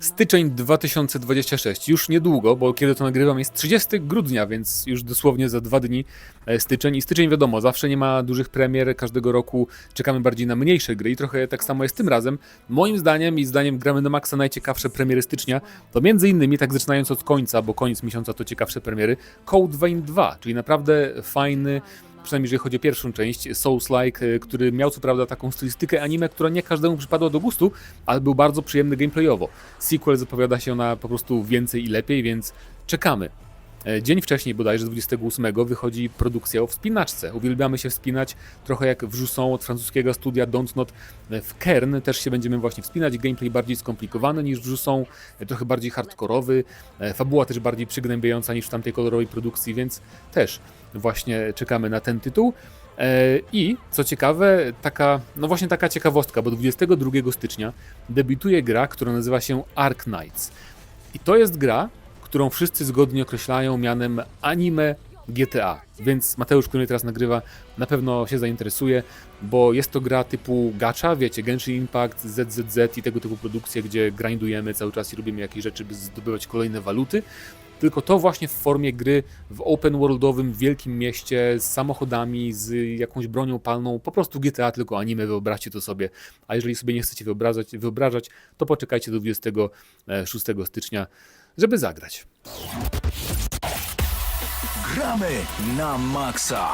Styczeń 2026, już niedługo, bo kiedy to nagrywam jest 30 grudnia, więc już dosłownie za dwa dni e, styczeń. I styczeń wiadomo, zawsze nie ma dużych premier, każdego roku czekamy bardziej na mniejsze gry i trochę tak samo jest tym razem. Moim zdaniem i zdaniem gramy na maksa najciekawsze premiery stycznia, to między innymi, tak zaczynając od końca, bo koniec miesiąca to ciekawsze premiery, Code Vein 2, czyli naprawdę fajny, przynajmniej jeżeli chodzi o pierwszą część, Souls-like, y, który miał co prawda taką stylistykę anime, która nie każdemu przypadła do gustu, ale był bardzo przyjemny gameplayowo. Sequel zapowiada się na po prostu więcej i lepiej, więc czekamy. E, Dzień wcześniej, bodajże 28, wychodzi produkcja o wspinaczce. Uwielbiamy się wspinać, trochę jak wrzucą od francuskiego studia Dontnod w Kern. Też się będziemy właśnie wspinać. Gameplay bardziej skomplikowany niż wrzucą, e, trochę bardziej hardkorowy. e, Fabuła też bardziej przygnębiająca niż w tamtej kolorowej produkcji, więc też właśnie czekamy na ten tytuł. E, I co ciekawe, taka, no właśnie taka ciekawostka, bo 22 stycznia debiutuje gra, która nazywa się Ark Knights. I to jest gra, którą wszyscy zgodnie określają mianem anime GTA. Więc Mateusz, który teraz nagrywa, na pewno się zainteresuje, bo jest to gra typu gacha, wiecie, Genshin Impact, ZZZ i tego typu produkcje, gdzie grindujemy cały czas i robimy jakieś rzeczy, by zdobywać kolejne waluty. Tylko to właśnie w formie gry w open worldowym, wielkim mieście, z samochodami, z jakąś bronią palną, po prostu GTA, tylko anime, wyobraźcie to sobie. A jeżeli sobie nie chcecie wyobrażać, wyobrażać to poczekajcie do 26 stycznia, żeby zagrać. Gramy na maksa!